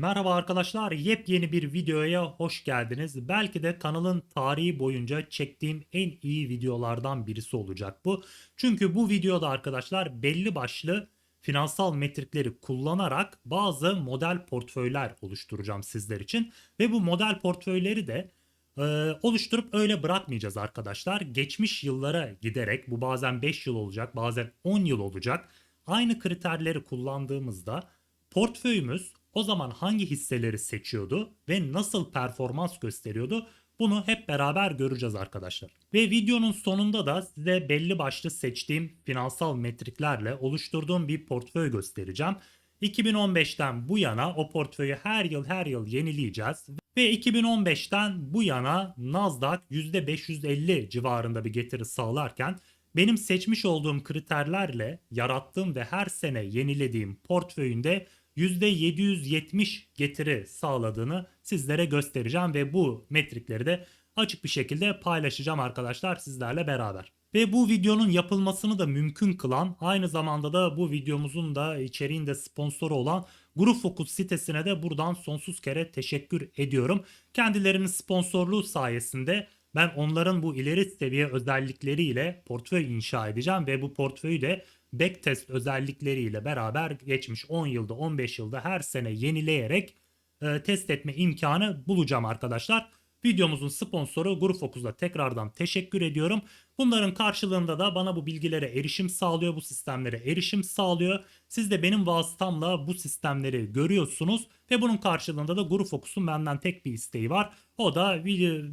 Merhaba arkadaşlar, yepyeni bir videoya hoş geldiniz. Belki de kanalın tarihi boyunca çektiğim en iyi videolardan birisi olacak bu. Çünkü bu videoda arkadaşlar belli başlı finansal metrikleri kullanarak bazı model portföyler oluşturacağım sizler için. Ve bu model portföyleri de e, oluşturup öyle bırakmayacağız arkadaşlar. Geçmiş yıllara giderek bu bazen 5 yıl olacak, bazen 10 yıl olacak. Aynı kriterleri kullandığımızda portföyümüz o zaman hangi hisseleri seçiyordu ve nasıl performans gösteriyordu bunu hep beraber göreceğiz arkadaşlar. Ve videonun sonunda da size belli başlı seçtiğim finansal metriklerle oluşturduğum bir portföy göstereceğim. 2015'ten bu yana o portföyü her yıl her yıl yenileyeceğiz. Ve 2015'ten bu yana Nasdaq %550 civarında bir getiri sağlarken benim seçmiş olduğum kriterlerle yarattığım ve her sene yenilediğim portföyünde %770 getiri sağladığını sizlere göstereceğim ve bu metrikleri de açık bir şekilde paylaşacağım arkadaşlar sizlerle beraber. Ve bu videonun yapılmasını da mümkün kılan aynı zamanda da bu videomuzun da içeriğinde sponsoru olan Guru Focus sitesine de buradan sonsuz kere teşekkür ediyorum. Kendilerinin sponsorluğu sayesinde ben onların bu ileri seviye özellikleriyle portföy inşa edeceğim ve bu portföyü de backtest özellikleriyle beraber geçmiş 10 yılda 15 yılda her sene yenileyerek e, test etme imkanı bulacağım arkadaşlar. Videomuzun sponsoru Grufocus'a tekrardan teşekkür ediyorum. Bunların karşılığında da bana bu bilgilere erişim sağlıyor, bu sistemlere erişim sağlıyor. Siz de benim vasıtamla bu sistemleri görüyorsunuz ve bunun karşılığında da Grufocus'un benden tek bir isteği var. O da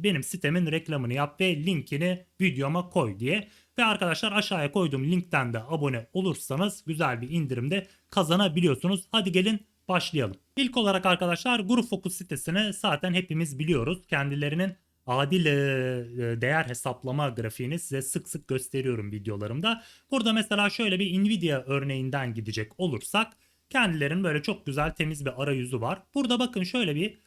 benim sitemin reklamını yap ve linkini videoma koy diye. Ve arkadaşlar aşağıya koyduğum linkten de abone olursanız güzel bir indirimde kazanabiliyorsunuz. Hadi gelin başlayalım. İlk olarak arkadaşlar Grup Focus sitesini zaten hepimiz biliyoruz. Kendilerinin adil e, e, değer hesaplama grafiğini size sık sık gösteriyorum videolarımda. Burada mesela şöyle bir Nvidia örneğinden gidecek olursak kendilerinin böyle çok güzel temiz bir arayüzü var. Burada bakın şöyle bir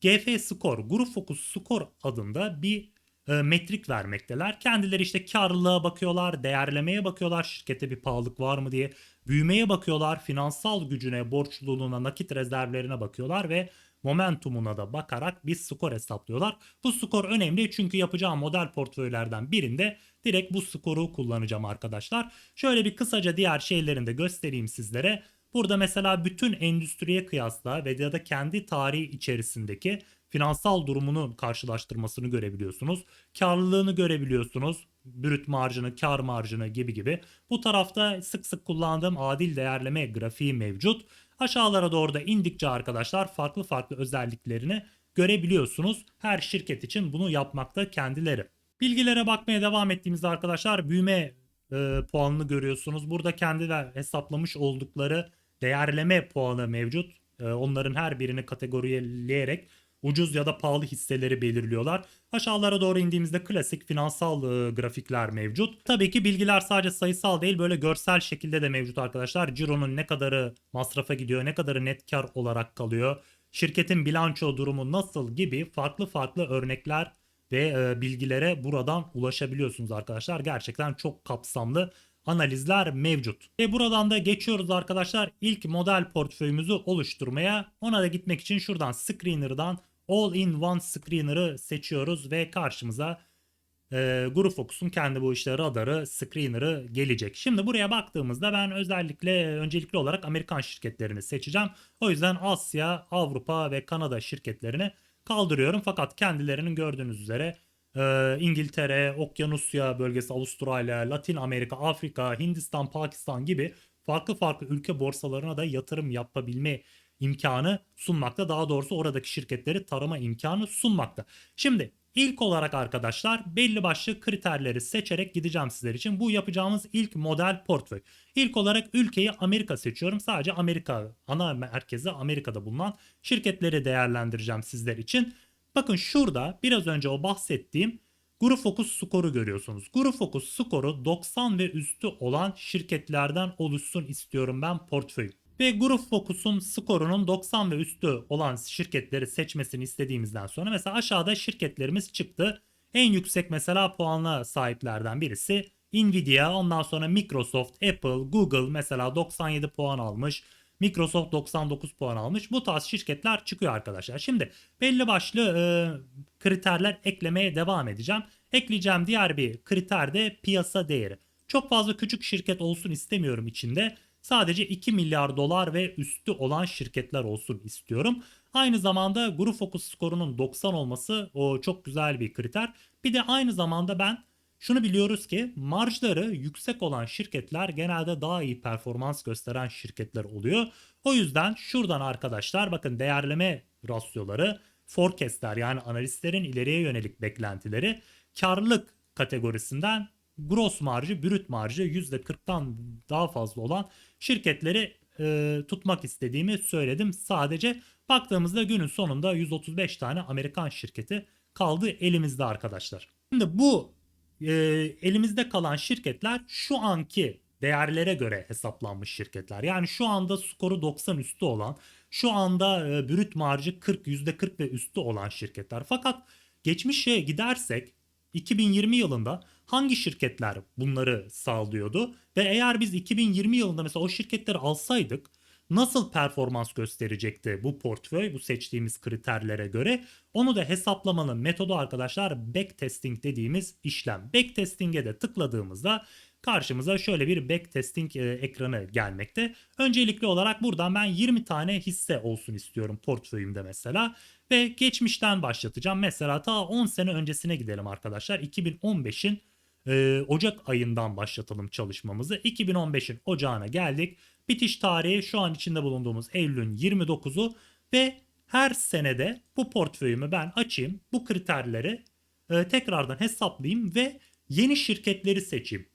GF Score, Grup Focus Score adında bir metrik vermekteler. Kendileri işte karlılığa bakıyorlar, değerlemeye bakıyorlar, şirkete bir pahalılık var mı diye. Büyümeye bakıyorlar, finansal gücüne, borçluluğuna, nakit rezervlerine bakıyorlar ve momentumuna da bakarak bir skor hesaplıyorlar. Bu skor önemli çünkü yapacağım model portföylerden birinde direkt bu skoru kullanacağım arkadaşlar. Şöyle bir kısaca diğer şeylerini de göstereyim sizlere. Burada mesela bütün endüstriye kıyasla ve ya da kendi tarihi içerisindeki finansal durumunun karşılaştırmasını görebiliyorsunuz. Karlılığını görebiliyorsunuz. Brüt marjını, kar marjını gibi gibi. Bu tarafta sık sık kullandığım adil değerleme grafiği mevcut. Aşağılara doğru da indikçe arkadaşlar farklı farklı özelliklerini görebiliyorsunuz. Her şirket için bunu yapmakta kendileri. Bilgilere bakmaya devam ettiğimizde arkadaşlar büyüme e, puanını görüyorsunuz. Burada kendiler hesaplamış oldukları değerleme puanı mevcut. E, onların her birini kategorileyerek ucuz ya da pahalı hisseleri belirliyorlar. Aşağılara doğru indiğimizde klasik finansal e, grafikler mevcut. Tabii ki bilgiler sadece sayısal değil böyle görsel şekilde de mevcut arkadaşlar. Ciro'nun ne kadarı masrafa gidiyor, ne kadarı net kar olarak kalıyor, şirketin bilanço durumu nasıl gibi farklı farklı örnekler ve e, bilgilere buradan ulaşabiliyorsunuz arkadaşlar. Gerçekten çok kapsamlı analizler mevcut. Ve buradan da geçiyoruz arkadaşlar ilk model portföyümüzü oluşturmaya. Ona da gitmek için şuradan Screener'dan All-in-One Screener'ı seçiyoruz ve karşımıza e, Guru Focus'un kendi bu işte radarı, screener'ı gelecek. Şimdi buraya baktığımızda ben özellikle öncelikli olarak Amerikan şirketlerini seçeceğim. O yüzden Asya, Avrupa ve Kanada şirketlerini kaldırıyorum. Fakat kendilerinin gördüğünüz üzere e, İngiltere, Okyanusya bölgesi, Avustralya, Latin Amerika, Afrika, Hindistan, Pakistan gibi farklı farklı ülke borsalarına da yatırım yapabilme imkanı sunmakta. Daha doğrusu oradaki şirketleri tarama imkanı sunmakta. Şimdi ilk olarak arkadaşlar belli başlı kriterleri seçerek gideceğim sizler için. Bu yapacağımız ilk model portföy. İlk olarak ülkeyi Amerika seçiyorum. Sadece Amerika ana merkezi Amerika'da bulunan şirketleri değerlendireceğim sizler için. Bakın şurada biraz önce o bahsettiğim Guru Focus skoru görüyorsunuz. Guru Focus skoru 90 ve üstü olan şirketlerden oluşsun istiyorum ben portföyüm. Ve Group Focus'un skorunun 90 ve üstü olan şirketleri seçmesini istediğimizden sonra mesela aşağıda şirketlerimiz çıktı. En yüksek mesela puanla sahiplerden birisi Nvidia, ondan sonra Microsoft, Apple, Google mesela 97 puan almış. Microsoft 99 puan almış. Bu tarz şirketler çıkıyor arkadaşlar. Şimdi belli başlı e, kriterler eklemeye devam edeceğim. Ekleyeceğim diğer bir kriter de piyasa değeri. Çok fazla küçük şirket olsun istemiyorum içinde. Sadece 2 milyar dolar ve üstü olan şirketler olsun istiyorum. Aynı zamanda Guru Focus skorunun 90 olması o çok güzel bir kriter. Bir de aynı zamanda ben şunu biliyoruz ki marjları yüksek olan şirketler genelde daha iyi performans gösteren şirketler oluyor. O yüzden şuradan arkadaşlar bakın değerleme rasyoları, forecastler yani analistlerin ileriye yönelik beklentileri karlılık kategorisinden gross marjı, brüt marjı %40'tan daha fazla olan şirketleri e, tutmak istediğimi söyledim. Sadece baktığımızda günün sonunda 135 tane Amerikan şirketi kaldı elimizde arkadaşlar. Şimdi bu e, elimizde kalan şirketler şu anki değerlere göre hesaplanmış şirketler. Yani şu anda skoru 90 üstü olan, şu anda e, brüt marjı 40 %40 ve üstü olan şirketler. Fakat geçmişe gidersek 2020 yılında hangi şirketler bunları sağlıyordu ve eğer biz 2020 yılında mesela o şirketleri alsaydık nasıl performans gösterecekti bu portföy bu seçtiğimiz kriterlere göre onu da hesaplamanın metodu arkadaşlar backtesting dediğimiz işlem. Backtesting'e de tıkladığımızda karşımıza şöyle bir backtesting e, ekranı gelmekte. Öncelikli olarak buradan ben 20 tane hisse olsun istiyorum portföyümde mesela ve geçmişten başlatacağım. Mesela ta 10 sene öncesine gidelim arkadaşlar. 2015'in e, Ocak ayından başlatalım çalışmamızı. 2015'in Ocağına geldik. Bitiş tarihi şu an içinde bulunduğumuz Eylül'ün 29'u ve her senede bu portföyümü ben açayım. Bu kriterleri e, tekrardan hesaplayayım ve yeni şirketleri seçeyim.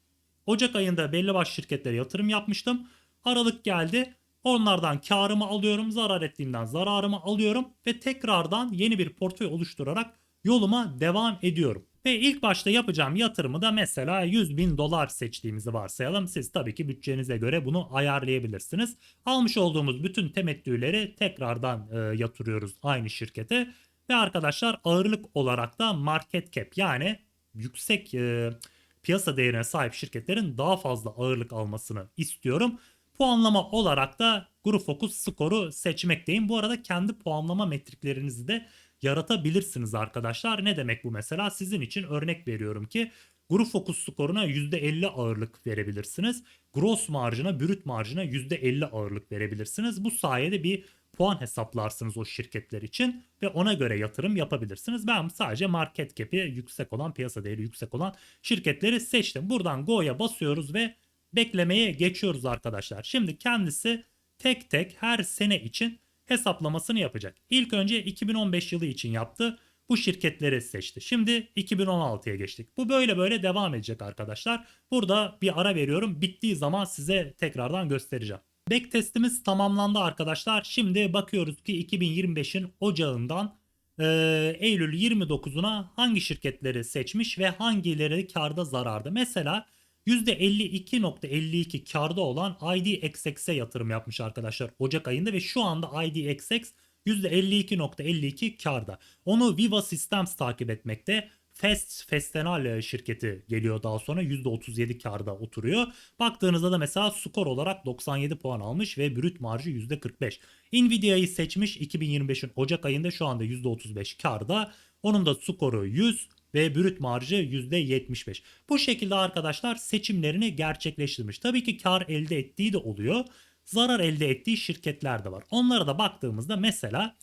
Ocak ayında belli başlı şirketlere yatırım yapmıştım. Aralık geldi. Onlardan karımı alıyorum, zarar ettiğimden zararımı alıyorum ve tekrardan yeni bir portföy oluşturarak yoluma devam ediyorum. Ve ilk başta yapacağım yatırımı da mesela 100 bin dolar seçtiğimizi varsayalım. Siz tabii ki bütçenize göre bunu ayarlayabilirsiniz. Almış olduğumuz bütün temettüleri tekrardan e, yatırıyoruz aynı şirkete. Ve arkadaşlar ağırlık olarak da market cap yani yüksek e, piyasa değerine sahip şirketlerin daha fazla ağırlık almasını istiyorum. Puanlama olarak da Group Focus skoru seçmekteyim. Bu arada kendi puanlama metriklerinizi de yaratabilirsiniz arkadaşlar. Ne demek bu mesela? Sizin için örnek veriyorum ki Group Focus skoruna %50 ağırlık verebilirsiniz. Gross marjına, brüt marjına %50 ağırlık verebilirsiniz. Bu sayede bir puan hesaplarsınız o şirketler için ve ona göre yatırım yapabilirsiniz. Ben sadece market cap'i yüksek olan, piyasa değeri yüksek olan şirketleri seçtim. Buradan Go'ya basıyoruz ve beklemeye geçiyoruz arkadaşlar. Şimdi kendisi tek tek her sene için hesaplamasını yapacak. İlk önce 2015 yılı için yaptı. Bu şirketleri seçti. Şimdi 2016'ya geçtik. Bu böyle böyle devam edecek arkadaşlar. Burada bir ara veriyorum. Bittiği zaman size tekrardan göstereceğim. Back testimiz tamamlandı arkadaşlar. Şimdi bakıyoruz ki 2025'in ocağından e, Eylül 29'una hangi şirketleri seçmiş ve hangileri karda zararda. Mesela %52.52 karda olan IDXX'e yatırım yapmış arkadaşlar Ocak ayında ve şu anda IDXX %52.52 karda. Onu Viva Systems takip etmekte. Fest Festenal şirketi geliyor daha sonra %37 karda oturuyor. Baktığınızda da mesela skor olarak 97 puan almış ve brüt marjı %45. Nvidia'yı seçmiş 2025'in Ocak ayında şu anda %35 karda. Onun da skoru 100 ve brüt marjı %75. Bu şekilde arkadaşlar seçimlerini gerçekleştirmiş. Tabii ki kar elde ettiği de oluyor. Zarar elde ettiği şirketler de var. Onlara da baktığımızda mesela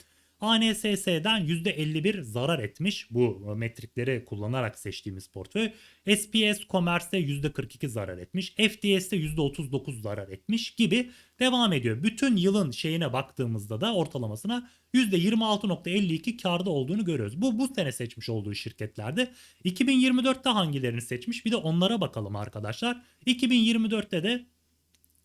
ANSS'den %51 zarar etmiş bu metrikleri kullanarak seçtiğimiz portföy. SPS Commerce'de %42 zarar etmiş. FDS'de %39 zarar etmiş gibi devam ediyor. Bütün yılın şeyine baktığımızda da ortalamasına %26.52 karda olduğunu görüyoruz. Bu bu sene seçmiş olduğu şirketlerde. 2024'te hangilerini seçmiş bir de onlara bakalım arkadaşlar. 2024'te de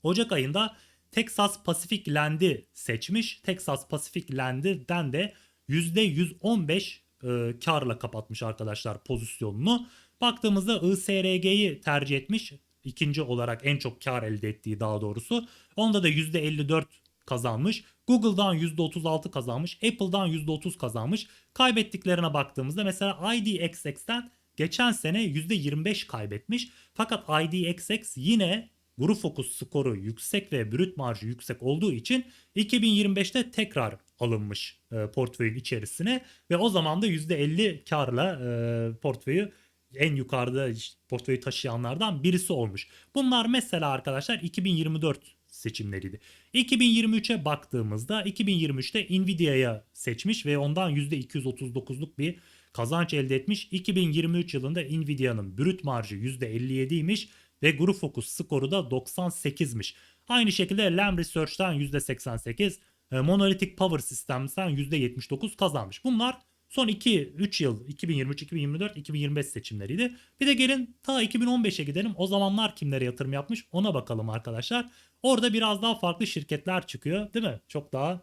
Ocak ayında Texas Pacific Land'i seçmiş. Texas Pacific Land'den de %115 e, karla kapatmış arkadaşlar pozisyonunu. Baktığımızda ISRG'yi tercih etmiş. İkinci olarak en çok kar elde ettiği daha doğrusu. Onda da %54 kazanmış. Google'dan %36 kazanmış. Apple'dan %30 kazanmış. Kaybettiklerine baktığımızda mesela IDXX'ten geçen sene %25 kaybetmiş. Fakat IDXX yine Guru Focus skoru yüksek ve brüt marjı yüksek olduğu için 2025'te tekrar alınmış e, portföyün içerisine ve o zaman da %50 karla e, portföyü en yukarıda portföyü taşıyanlardan birisi olmuş. Bunlar mesela arkadaşlar 2024 seçimleriydi. 2023'e baktığımızda 2023'te Nvidia'ya seçmiş ve ondan %239'luk bir kazanç elde etmiş. 2023 yılında Nvidia'nın brüt marjı %57'ymiş ve Guru Focus skoru da 98'miş. Aynı şekilde Lam Research'tan %88, e, Monolithic Power Systems'ten %79 kazanmış. Bunlar son 2-3 yıl 2023, 2024, 2025 seçimleriydi. Bir de gelin ta 2015'e gidelim. O zamanlar kimlere yatırım yapmış ona bakalım arkadaşlar. Orada biraz daha farklı şirketler çıkıyor değil mi? Çok daha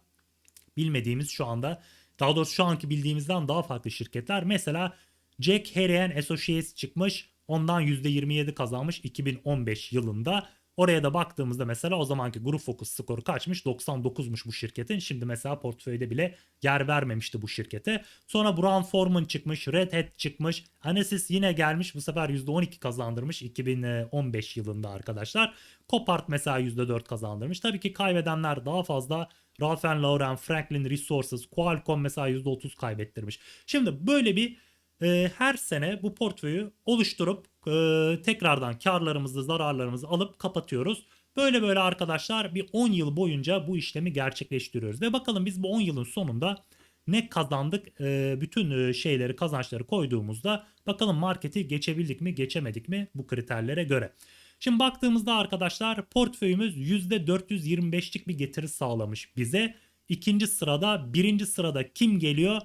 bilmediğimiz şu anda daha doğrusu şu anki bildiğimizden daha farklı şirketler. Mesela Jack Henry Associates çıkmış. Ondan %27 kazanmış 2015 yılında. Oraya da baktığımızda mesela o zamanki Group Focus skoru kaçmış? 99'muş bu şirketin. Şimdi mesela portföyde bile yer vermemişti bu şirkete. Sonra Brown Forman çıkmış, Red Hat çıkmış. Anesys yine gelmiş bu sefer %12 kazandırmış 2015 yılında arkadaşlar. Copart mesela %4 kazandırmış. Tabii ki kaybedenler daha fazla. Ralph Lauren, Franklin Resources, Qualcomm mesela %30 kaybettirmiş. Şimdi böyle bir e, her sene bu portföyü oluşturup e, tekrardan karlarımızı zararlarımızı alıp kapatıyoruz. Böyle böyle arkadaşlar bir 10 yıl boyunca bu işlemi gerçekleştiriyoruz. Ve bakalım biz bu 10 yılın sonunda ne kazandık e, bütün şeyleri kazançları koyduğumuzda bakalım marketi geçebildik mi geçemedik mi bu kriterlere göre. Şimdi baktığımızda arkadaşlar portföyümüz %425'lik bir getiri sağlamış bize. İkinci sırada birinci sırada kim geliyor?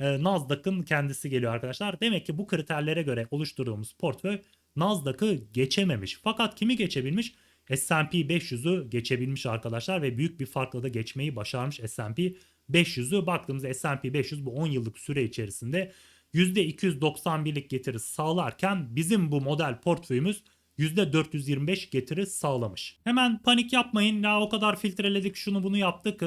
Ee, Nasdaq'ın kendisi geliyor arkadaşlar. Demek ki bu kriterlere göre oluşturduğumuz portföy Nasdaq'ı geçememiş. Fakat kimi geçebilmiş? S&P 500'ü geçebilmiş arkadaşlar ve büyük bir farkla da geçmeyi başarmış S&P 500'ü. Baktığımızda S&P 500 bu 10 yıllık süre içerisinde %291'lik getiri sağlarken bizim bu model portföyümüz %425 getiri sağlamış. Hemen panik yapmayın. Ya o kadar filtreledik şunu bunu yaptık. E,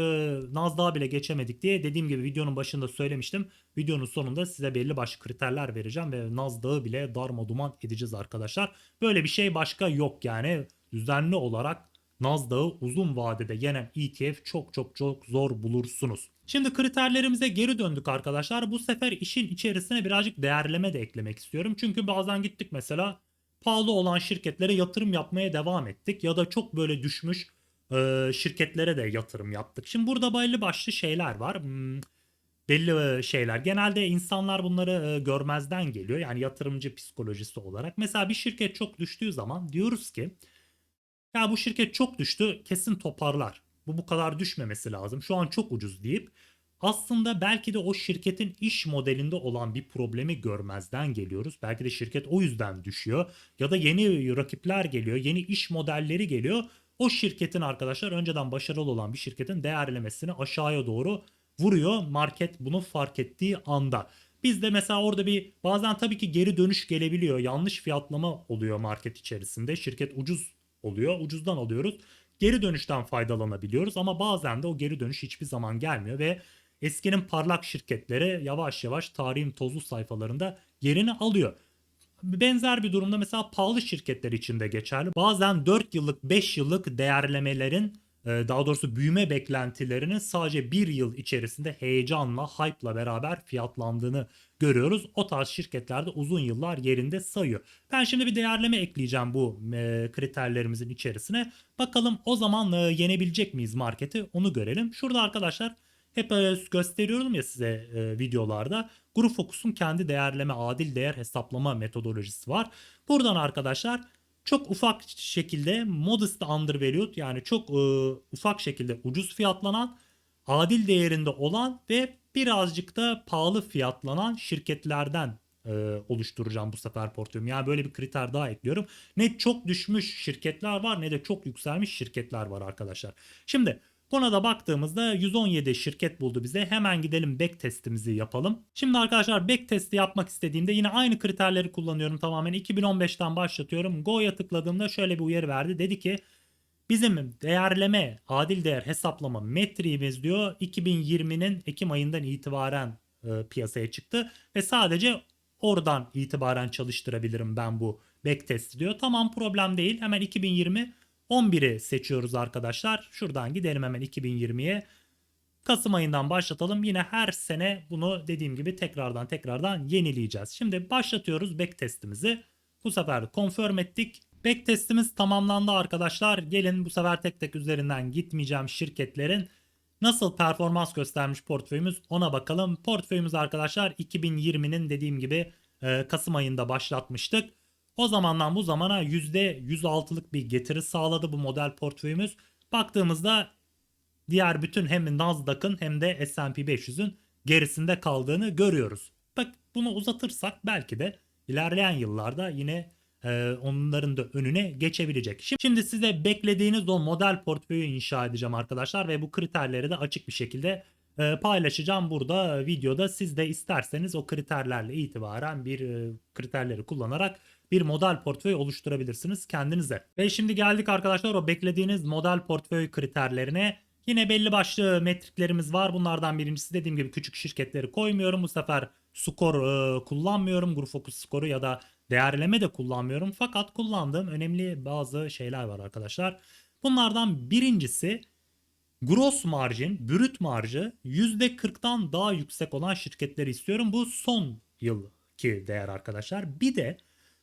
Nasdaq'a bile geçemedik diye. Dediğim gibi videonun başında söylemiştim. Videonun sonunda size belli başlı kriterler vereceğim ve Nasdaq'ı bile darma duman edeceğiz arkadaşlar. Böyle bir şey başka yok yani. Düzenli olarak Nasdaq'ı uzun vadede yenen ETF çok çok çok zor bulursunuz. Şimdi kriterlerimize geri döndük arkadaşlar. Bu sefer işin içerisine birazcık değerleme de eklemek istiyorum. Çünkü bazen gittik mesela pahalı olan şirketlere yatırım yapmaya devam ettik ya da çok böyle düşmüş e, şirketlere de yatırım yaptık. Şimdi burada belli başlı şeyler var. Hmm, belli şeyler. Genelde insanlar bunları e, görmezden geliyor. Yani yatırımcı psikolojisi olarak. Mesela bir şirket çok düştüğü zaman diyoruz ki ya bu şirket çok düştü kesin toparlar. Bu bu kadar düşmemesi lazım. Şu an çok ucuz deyip aslında belki de o şirketin iş modelinde olan bir problemi görmezden geliyoruz. Belki de şirket o yüzden düşüyor ya da yeni rakipler geliyor, yeni iş modelleri geliyor. O şirketin arkadaşlar önceden başarılı olan bir şirketin değerlemesini aşağıya doğru vuruyor market bunu fark ettiği anda. Biz de mesela orada bir bazen tabii ki geri dönüş gelebiliyor. Yanlış fiyatlama oluyor market içerisinde. Şirket ucuz oluyor. Ucuzdan alıyoruz. Geri dönüşten faydalanabiliyoruz ama bazen de o geri dönüş hiçbir zaman gelmiyor ve eskinin parlak şirketleri yavaş yavaş tarihin tozlu sayfalarında yerini alıyor. Benzer bir durumda mesela pahalı şirketler için de geçerli. Bazen 4 yıllık 5 yıllık değerlemelerin e, daha doğrusu büyüme beklentilerinin sadece bir yıl içerisinde heyecanla, hype'la beraber fiyatlandığını görüyoruz. O tarz şirketlerde uzun yıllar yerinde sayıyor. Ben şimdi bir değerleme ekleyeceğim bu e, kriterlerimizin içerisine. Bakalım o zaman e, yenebilecek miyiz marketi onu görelim. Şurada arkadaşlar hep gösteriyorum ya size e, videolarda. Group Focus'un kendi değerleme, adil değer hesaplama metodolojisi var. Buradan arkadaşlar çok ufak şekilde modest undervalued yani çok e, ufak şekilde ucuz fiyatlanan, adil değerinde olan ve birazcık da pahalı fiyatlanan şirketlerden e, oluşturacağım bu sefer portföyümü. Yani böyle bir kriter daha ekliyorum. Ne çok düşmüş şirketler var ne de çok yükselmiş şirketler var arkadaşlar. Şimdi Buna da baktığımızda 117 şirket buldu bize. Hemen gidelim back testimizi yapalım. Şimdi arkadaşlar back testi yapmak istediğimde yine aynı kriterleri kullanıyorum tamamen. 2015'ten başlatıyorum. Go'ya tıkladığımda şöyle bir uyarı verdi. Dedi ki bizim değerleme, adil değer hesaplama metriğimiz diyor 2020'nin Ekim ayından itibaren e, piyasaya çıktı. Ve sadece oradan itibaren çalıştırabilirim ben bu back testi diyor. Tamam problem değil. Hemen 2020 11'i seçiyoruz arkadaşlar. Şuradan gidelim hemen 2020'ye. Kasım ayından başlatalım. Yine her sene bunu dediğim gibi tekrardan tekrardan yenileyeceğiz. Şimdi başlatıyoruz backtestimizi. Bu sefer confirm ettik. Backtestimiz tamamlandı arkadaşlar. Gelin bu sefer tek tek üzerinden gitmeyeceğim şirketlerin nasıl performans göstermiş portföyümüz ona bakalım. Portföyümüz arkadaşlar 2020'nin dediğim gibi e, Kasım ayında başlatmıştık. O zamandan bu zamana %106'lık bir getiri sağladı bu model portföyümüz. Baktığımızda diğer bütün hem Nasdaq'ın hem de S&P 500'ün gerisinde kaldığını görüyoruz. Bak bunu uzatırsak belki de ilerleyen yıllarda yine e, onların da önüne geçebilecek. Şimdi, şimdi size beklediğiniz o model portföyü inşa edeceğim arkadaşlar ve bu kriterleri de açık bir şekilde e, paylaşacağım burada videoda. Siz de isterseniz o kriterlerle itibaren bir e, kriterleri kullanarak bir model portföy oluşturabilirsiniz kendinize. Ve şimdi geldik arkadaşlar o beklediğiniz model portföy kriterlerine. Yine belli başlı metriklerimiz var. Bunlardan birincisi dediğim gibi küçük şirketleri koymuyorum. Bu sefer skor e, kullanmıyorum. Group Focus skoru ya da değerleme de kullanmıyorum. Fakat kullandığım önemli bazı şeyler var arkadaşlar. Bunlardan birincisi gross margin, brüt marjı %40'dan daha yüksek olan şirketleri istiyorum. Bu son yılki değer arkadaşlar. Bir de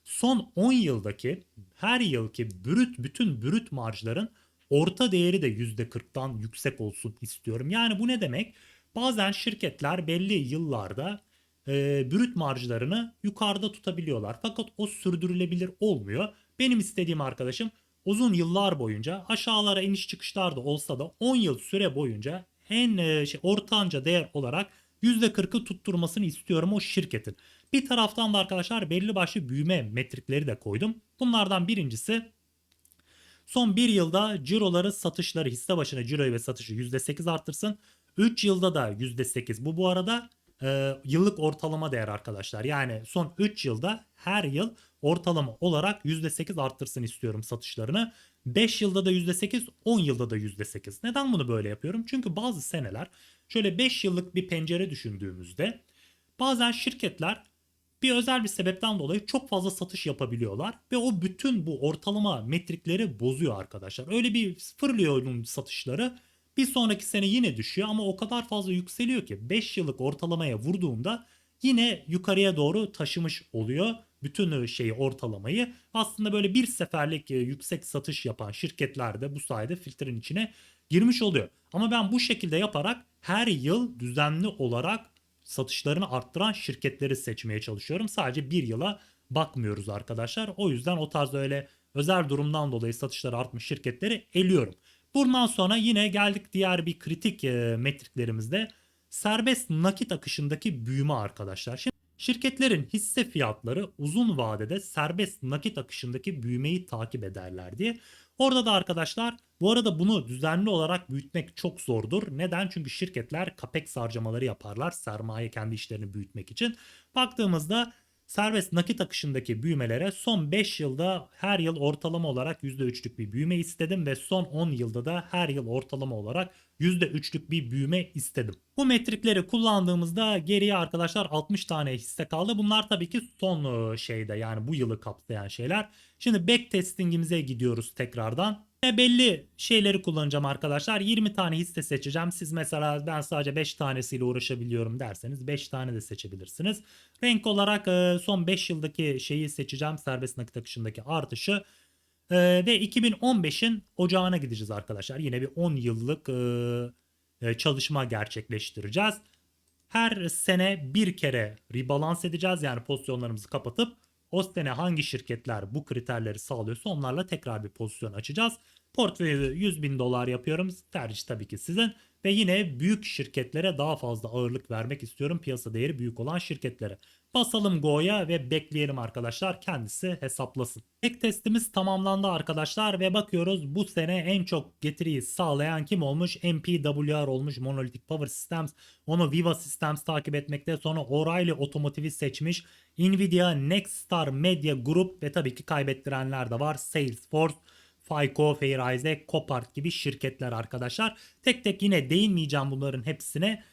son 10 yıldaki her yılki brüt bütün brüt marjların orta değeri de %40'dan yüksek olsun istiyorum. Yani bu ne demek? Bazen şirketler belli yıllarda e, brüt marjlarını yukarıda tutabiliyorlar. Fakat o sürdürülebilir olmuyor. Benim istediğim arkadaşım uzun yıllar boyunca aşağılara iniş çıkışlar da olsa da 10 yıl süre boyunca en e, şey, ortanca değer olarak %40'ı tutturmasını istiyorum o şirketin. Bir taraftan da arkadaşlar belli başlı büyüme metrikleri de koydum. Bunlardan birincisi son bir yılda ciroları satışları hisse başına ciroyu ve satışı %8 arttırsın. 3 yılda da %8. Bu bu arada e, yıllık ortalama değer arkadaşlar. Yani son 3 yılda her yıl ortalama olarak %8 arttırsın istiyorum satışlarını. 5 yılda da %8, 10 yılda da %8. Neden bunu böyle yapıyorum? Çünkü bazı seneler şöyle 5 yıllık bir pencere düşündüğümüzde bazen şirketler bir özel bir sebepten dolayı çok fazla satış yapabiliyorlar ve o bütün bu ortalama metrikleri bozuyor arkadaşlar. Öyle bir fırlıyor onun satışları bir sonraki sene yine düşüyor ama o kadar fazla yükseliyor ki 5 yıllık ortalamaya vurduğunda yine yukarıya doğru taşımış oluyor bütün şeyi ortalamayı. Aslında böyle bir seferlik e, yüksek satış yapan şirketler de bu sayede filtrenin içine girmiş oluyor. Ama ben bu şekilde yaparak her yıl düzenli olarak satışlarını arttıran şirketleri seçmeye çalışıyorum. Sadece bir yıla bakmıyoruz arkadaşlar. O yüzden o tarz öyle özel durumdan dolayı satışları artmış şirketleri eliyorum. Bundan sonra yine geldik diğer bir kritik e, metriklerimizde serbest nakit akışındaki büyüme arkadaşlar. Şimdi şirketlerin hisse fiyatları uzun vadede serbest nakit akışındaki büyümeyi takip ederler diye. Orada da arkadaşlar bu arada bunu düzenli olarak büyütmek çok zordur. Neden? Çünkü şirketler capex harcamaları yaparlar sermaye kendi işlerini büyütmek için. Baktığımızda Serbest nakit akışındaki büyümelere son 5 yılda her yıl ortalama olarak %3'lük bir büyüme istedim ve son 10 yılda da her yıl ortalama olarak %3'lük bir büyüme istedim. Bu metrikleri kullandığımızda geriye arkadaşlar 60 tane hisse kaldı. Bunlar tabii ki son e, şeyde yani bu yılı kapsayan şeyler. Şimdi back testingimize gidiyoruz tekrardan belli şeyleri kullanacağım arkadaşlar. 20 tane hisse seçeceğim. Siz mesela ben sadece 5 tanesiyle uğraşabiliyorum derseniz 5 tane de seçebilirsiniz. Renk olarak e, son 5 yıldaki şeyi seçeceğim. Serbest nakit akışındaki artışı. E, ve 2015'in ocağına gideceğiz arkadaşlar. Yine bir 10 yıllık e, çalışma gerçekleştireceğiz. Her sene bir kere rebalans edeceğiz. Yani pozisyonlarımızı kapatıp o sene hangi şirketler bu kriterleri sağlıyorsa onlarla tekrar bir pozisyon açacağız. Portföyü 100 bin dolar yapıyorum. Tercih tabii ki sizin. Ve yine büyük şirketlere daha fazla ağırlık vermek istiyorum. Piyasa değeri büyük olan şirketlere. Basalım Go'ya ve bekleyelim arkadaşlar. Kendisi hesaplasın. Ek testimiz tamamlandı arkadaşlar ve bakıyoruz bu sene en çok getiriyi sağlayan kim olmuş? MPWR olmuş Monolithic Power Systems. Onu Viva Systems takip etmekte. Sonra O'Reilly Otomotiv'i seçmiş. Nvidia, Nexstar Media Group ve tabii ki kaybettirenler de var. Salesforce. FICO, Fair Isaac, Copart gibi şirketler arkadaşlar. Tek tek yine değinmeyeceğim bunların hepsine.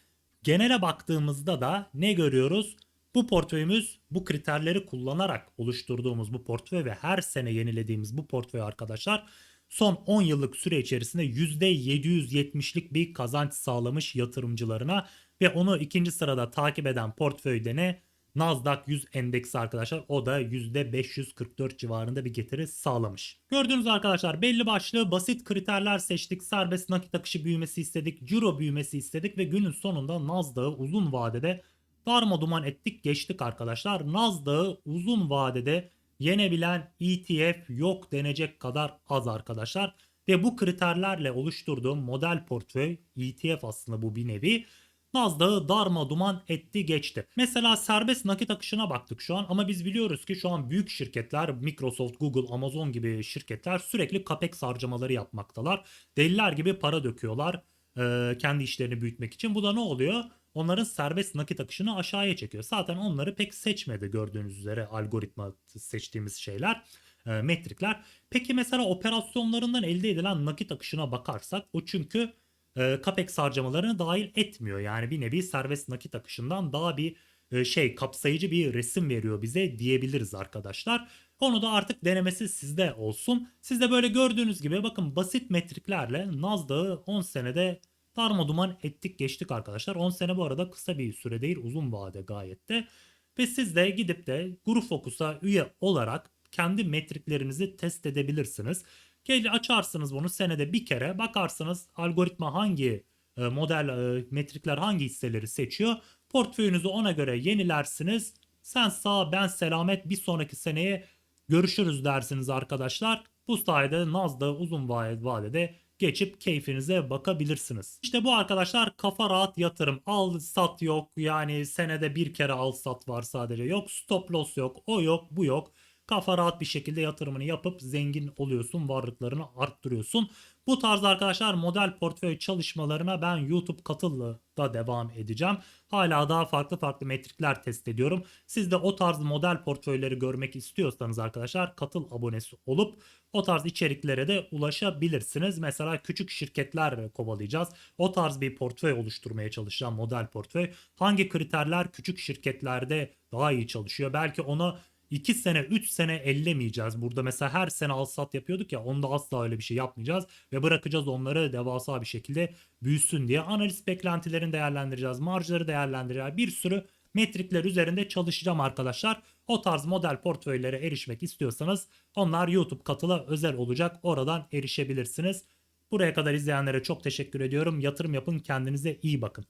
Genele baktığımızda da ne görüyoruz? Bu portföyümüz bu kriterleri kullanarak oluşturduğumuz bu portföy ve her sene yenilediğimiz bu portföy arkadaşlar son 10 yıllık süre içerisinde %770'lik bir kazanç sağlamış yatırımcılarına ve onu ikinci sırada takip eden portföyde ne? Nasdaq 100 endeksi arkadaşlar o da %544 civarında bir getiri sağlamış. Gördüğünüz arkadaşlar belli başlı basit kriterler seçtik. Serbest nakit akışı büyümesi istedik, ciro büyümesi istedik ve günün sonunda Nasdaq'ı uzun vadede darma duman ettik geçtik arkadaşlar. Nasdaq'ı uzun vadede yenebilen ETF yok denecek kadar az arkadaşlar. Ve bu kriterlerle oluşturduğum model portföy ETF aslında bu bir nevi. Nasdaq'ı darma duman etti geçti. Mesela serbest nakit akışına baktık şu an ama biz biliyoruz ki şu an büyük şirketler Microsoft, Google, Amazon gibi şirketler sürekli capex harcamaları yapmaktalar. Deliler gibi para döküyorlar e, kendi işlerini büyütmek için. Bu da ne oluyor? Onların serbest nakit akışını aşağıya çekiyor. Zaten onları pek seçmedi gördüğünüz üzere algoritma seçtiğimiz şeyler, metrikler. Peki mesela operasyonlarından elde edilen nakit akışına bakarsak o çünkü e, capex harcamalarını dahil etmiyor. Yani bir nevi serbest nakit akışından daha bir e, şey kapsayıcı bir resim veriyor bize diyebiliriz arkadaşlar. Onu da artık denemesi sizde olsun. Siz de böyle gördüğünüz gibi bakın basit metriklerle Nasdaq'ı 10 senede darma duman ettik geçtik arkadaşlar. 10 sene bu arada kısa bir süre değil uzun vade gayet de. Ve siz de gidip de Guru Focus'a üye olarak kendi metriklerinizi test edebilirsiniz. Gel açarsınız bunu senede bir kere bakarsınız algoritma hangi e, model e, metrikler hangi hisseleri seçiyor. Portföyünüzü ona göre yenilersiniz. Sen sağ ben selamet bir sonraki seneye görüşürüz dersiniz arkadaşlar. Bu sayede Nasdaq uzun vadede geçip keyfinize bakabilirsiniz. İşte bu arkadaşlar kafa rahat yatırım. Al sat yok yani senede bir kere al sat var sadece yok. Stop loss yok o yok bu yok. Kafa rahat bir şekilde yatırımını yapıp zengin oluyorsun, varlıklarını arttırıyorsun. Bu tarz arkadaşlar model portföy çalışmalarına ben YouTube katılla da devam edeceğim. Hala daha farklı farklı metrikler test ediyorum. Siz de o tarz model portföyleri görmek istiyorsanız arkadaşlar katıl abonesi olup o tarz içeriklere de ulaşabilirsiniz. Mesela küçük şirketler kovalayacağız. O tarz bir portföy oluşturmaya çalışacağım model portföy. Hangi kriterler küçük şirketlerde daha iyi çalışıyor? Belki onu 2 sene 3 sene ellemeyeceğiz. Burada mesela her sene al sat yapıyorduk ya onda asla öyle bir şey yapmayacağız. Ve bırakacağız onları devasa bir şekilde büyüsün diye. Analiz beklentilerini değerlendireceğiz. Marjları değerlendireceğiz. Bir sürü metrikler üzerinde çalışacağım arkadaşlar. O tarz model portföylere erişmek istiyorsanız onlar YouTube katıla özel olacak. Oradan erişebilirsiniz. Buraya kadar izleyenlere çok teşekkür ediyorum. Yatırım yapın kendinize iyi bakın.